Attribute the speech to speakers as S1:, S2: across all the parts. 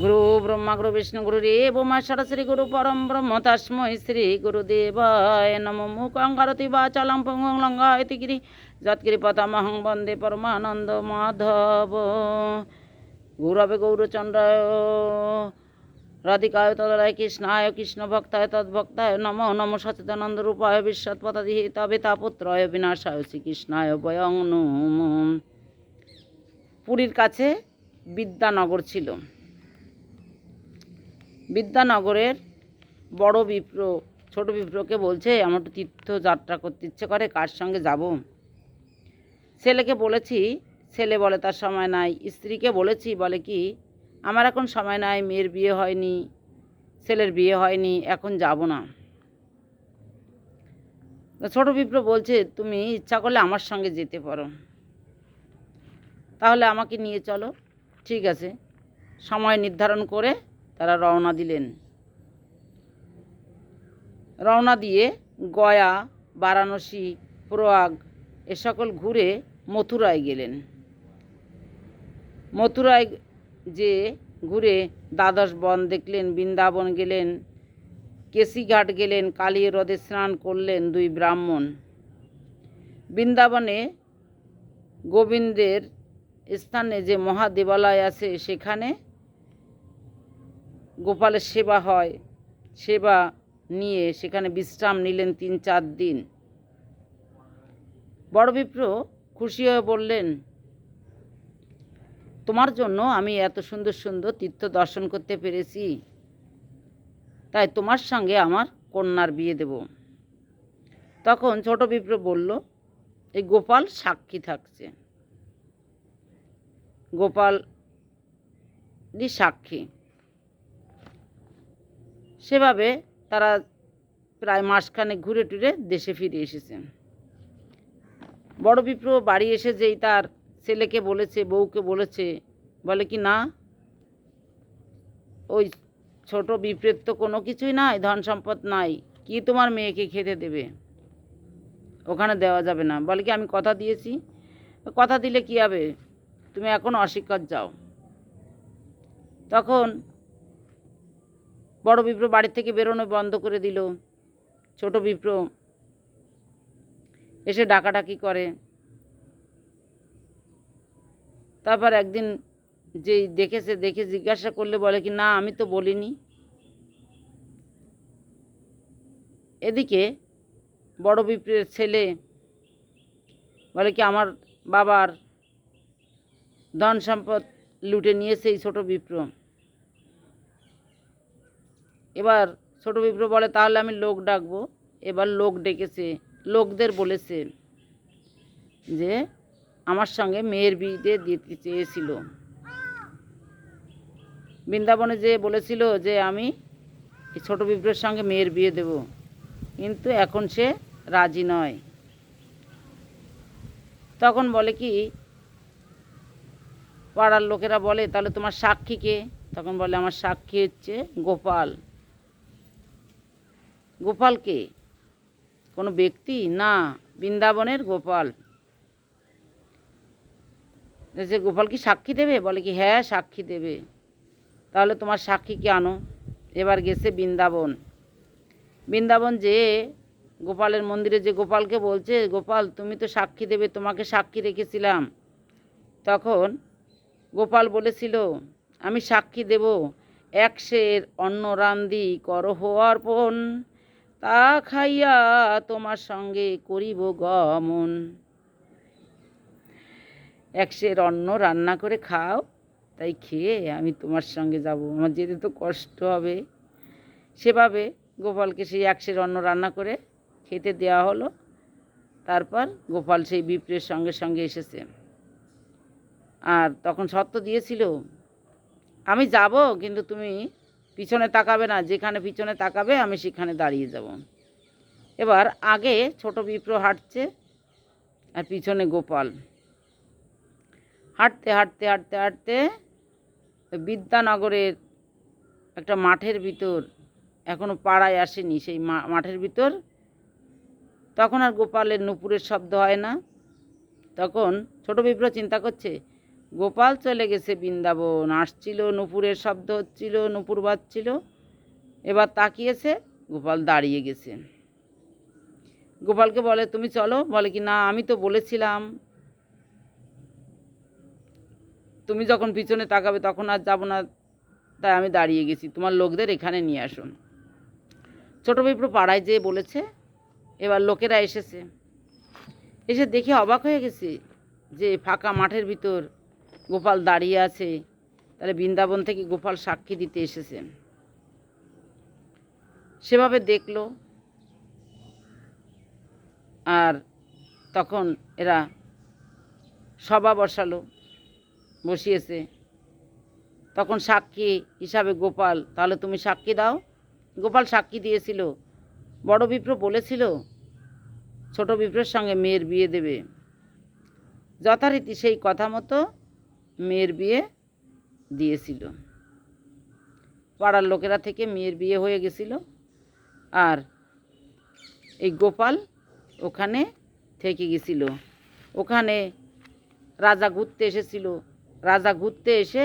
S1: গুরু ব্রহ্মা গুরু বিষ্ণু গুরু RAB Maheshwar Shri Guru পরম ব্রহ্ম তস্মৈ শ্রী গুরুদেবায় নম মুখং বা বাচালং পঙ্গং লঙ্ঘায়তি গিরি যৎগিরি পতামহং বন্দে পরমানন্দ মাধব গৌরবে গৌরচন্দ্রায় রাধিকায় তদায় কৃষ্ণায় কৃষ্ণ ভক্তায় তদ্ভক্তায় নম নম সচিদানন্দ রূপায় বিশ্বৎপতাদি তবে তাপুত্রয় বিনাশায় শ্রীকৃষ্ণায় বয়ং নম পুরীর কাছে বিদ্যানগর ছিল। বিদ্যানগরের বড় বিপ্র, ছোট বিপ্রকে বলছে, আমার একটু তীর্থযাত্রা করতে ইচ্ছে করে, কার সঙ্গে যাব? ছেলেকে বলেছি, ছেলে বলে তার সময় নাই, স্ত্রীকে বলেছি, বলে কি, আমার এখন সময় নাই, মেয়ের বিয়ে হয়নি, ছেলের বিয়ে হয়নি, এখন যাব না। তো ছোট বিপ্র বলছে, তুমি ইচ্ছা করলে আমার সঙ্গে যেতে পারো। তাহলে আমাকে নিয়ে চলো, ঠিক আছে। সময় নির্ধারণ করে তারা রওনা দিলেন। রওনা দিয়ে গয়া, বারাণসী, প্রয়াগ এ সকল ঘুরে মথুরায় গেলেন। মথুরায় যে ঘুরে দ্বাদশ বন দেখলেন, বৃন্দাবন গেলেন, কেশিঘাট গেলেন কালী হ্রদে স্নান করলেন দুই ব্রাহ্মণ। বৃন্দাবনে গোবিন্দের স্থানে যে মহাদেবালয় আছে, সেখানে গোপালের সেবা হয়। সেবা নিয়ে সেখানে বিশ্রাম নিলেন তিন চার দিন। বড় বিপ্র খুশি হয়ে বললেন, তোমার জন্য আমি এত সুন্দর সুন্দর তীর্থ দর্শন করতে পেরেছি। তাই তোমার সঙ্গে আমার কন্যার বিয়ে দেব। তখন ছোট বিপ্র বলল, এই গোপাল সাক্ষী থাকছে। গোপাল সাক্ষী। সেভাবে তারা প্রায় মাসখানে ঘুরে টুরে দেশে ফিরে এসেছেন বড় বিপ্র বাড়ি এসে যেই তার ছেলেকে বলেছে, বউকে বলেছে, বলে কি, না, ওই ছোট বিপ্রেত তো কোনো কিছুই নাই, ধন সম্পদ নাই, কি তোমার মেয়েকে খেতে দেবে? ওখানে দেওয়া যাবে না। বলে কি, আমি কথা দিয়েছি। কথা দিলে কি হবে? তুমি এখন অস্বীকার যাও। তখন বড় বিপ্র বাড়ি থেকে বেরোনো বন্ধ করে দিল। ছোট বিপ্র এসে ডাকাডাকি করে। তারপর একদিন যেই দেখেছে, দেখে জিজ্ঞাসা করলে বলে কি, না, আমি তো বলিনি। এদিকে বড় বিপ্রের ছেলে বলে কি, আমার বাবার ধন সম্পদ লুটে নিয়েছে এই ছোটো বিপ্র এবার ছোট বিপ্র বলে, তাহলে আমি লোক ডাকবো। এবার লোক ডেকেছে, লোকদের বলেছে যে আমার সঙ্গে মেয়ের বিয়ে দিতে চেয়েছিল। বৃন্দাবনে যে বলেছিল যে আমি এই ছোটো বিপ্রের সঙ্গে মেয়ের বিয়ে দেব, কিন্তু এখন সে রাজি নয়। তখন বলে কি, পাড়ার লোকেরা বলে, তাহলে তোমার সাক্ষী কে? তখন বলে, আমার সাক্ষী হচ্ছে গোপাল। গোপাল কে কোনো ব্যক্তি? না, বৃন্দাবনের গোপাল। যে গোপাল কি সাক্ষী দেবে? বলে কি হ্যাঁ সাক্ষী দেবে। তাহলে তোমার সাক্ষীকে আনো? এবার গেছে বৃন্দাবন। বৃন্দাবন যে গোপালের মন্দিরে যে গোপালকে বলছে, গোপাল, তুমি তো সাক্ষী দেবে, তোমাকে সাক্ষী রেখেছিলাম। তখন গোপাল বলেছিল, আমি সাক্ষী দেব, একশের অন্ন রান্দি করহ অর্পণ। তা খাইয়া তোমার সঙ্গে করিব গমন। এক একশের অন্ন রান্না করে খাও, তাই খেয়ে আমি তোমার সঙ্গে যাব। আমার যেতে তো কষ্ট হবে। সেভাবে গোপালকে সেই এক একশের অন্ন রান্না করে খেতে দেওয়া হলো। তারপর গোপাল সেই বিপ্রের সঙ্গে সঙ্গে এসেছে। আর তখন সত্য দিয়েছিল, আমি যাব, কিন্তু তুমি পিছনে তাকাবে না, যেখানে পিছনে তাকাবে, আমি সেখানে দাঁড়িয়ে যাব। এবার আগে ছোট বিপ্র হাঁটছে আর পিছনে গোপাল। হাঁটতে হাঁটতে হাঁটতে হাঁটতে বিদ্যানগরের একটা মাঠের ভিতর এখনও পাড়ায় আসেনি সেই মাঠের ভিতর। তখন আর গোপালের নুপুরের শব্দ হয় না। তখন ছোট বিপ্র চিন্তা করছে গোপাল চলে গেছে বৃন্দাবন। আসছিল, নুপুরের শব্দ হচ্ছিল, নুপুর বাজছিল। এবার তাকিয়েছে, গোপাল দাঁড়িয়ে গেছে। গোপালকে বলে, তুমি চলো? বলে কি, না, আমি তো বলেছিলাম। তুমি যখন পিছনে তাকাবে তখন আর যাব না, তাই আমি দাঁড়িয়ে গেছি। তোমার লোকদের এখানে নিয়ে আসুন ছোটো বিপ্র পাড়ায় যেয়ে বলেছে, এবার লোকেরা এসেছে। এসে দেখে অবাক হয়ে গেছে যে ফাঁকা মাঠের ভিতর গোপাল দাঁড়িয়ে আছে, তাহলে বৃন্দাবন থেকে গোপাল সাক্ষী দিতে এসেছে। সেভাবে দেখল। আর তখন এরা সভা বসালো, বসিয়েছে। তখন সাক্ষী হিসাবে গোপাল, তাহলে তুমি সাক্ষী দাও। গোপাল সাক্ষী দিয়েছিল। বড় বিপ্র বলেছিল, ছোট বিপ্রের সঙ্গে মেয়ের বিয়ে দেবে। যথারীতি সেই কথা মতো মেয়ের বিয়ে দিয়েছিল। পাড়ার লোকেরা থেকে মেয়ের বিয়ে হয়ে গেছিল। আর এই গোপাল ওখানে থেকে গেছিল। ওখানে রাজা ঘুরতে এসেছিল। রাজা ঘুরতে এসে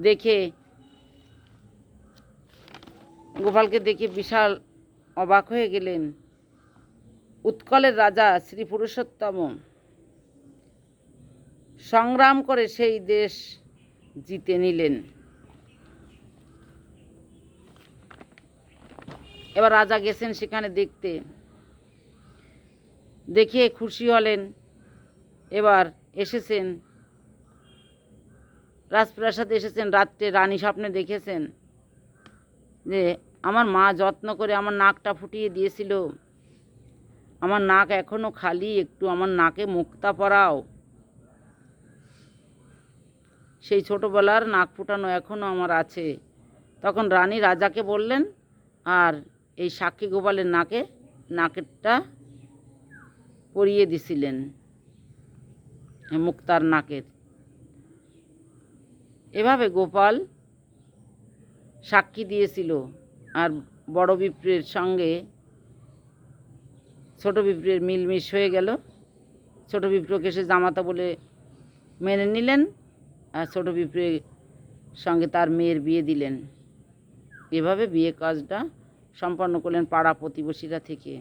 S1: দেখে গোপালকে দেখে বিশাল অবাক হয়ে গেলেন। উৎকলের রাজা শ্রী পুরুষোত্তম। সংগ্রাম করে সেই দেশ জিতে নিলেন। এবার রাজা গেছেন সেখানে দেখতে। দেখিয়ে খুশি হলেন। এবার এসেছেন। রাজপ্রাসাদে এসেছেন, রাত্রে রানী স্বপ্নে দেখেছেন যে, আমার মা যত্ন করে আমার নাকটা ফুটিয়ে দিয়েছিল। আমার নাক এখনও খালি, একটু আমার নাকে মুক্তা পরাও। সেই ছোটোবেলার নাক ফুটানো এখনও আমার আছে। তখন রানী রাজাকে বললেন, আর এই সাক্ষী গোপালের নাকে, নাকেরটা পরিয়ে দিছিলেন, মুক্তার নাকের। এভাবে গোপাল সাক্ষী দিয়েছিল। আর বড় বিপ্রের সঙ্গে ছোট বিপ্রের মিলমিশ হয়ে গেল। ছোট বিপ্রকে সে জামাতা বলে মেনে নিলেন। ছোট বিপ্রে সঙ্গে তার মেয়ের বিয়ে দিলেন। এভাবে বিয়ে কাজটা সম্পন্ন করলেন পাড়া প্রতিবেশীরা থেকে।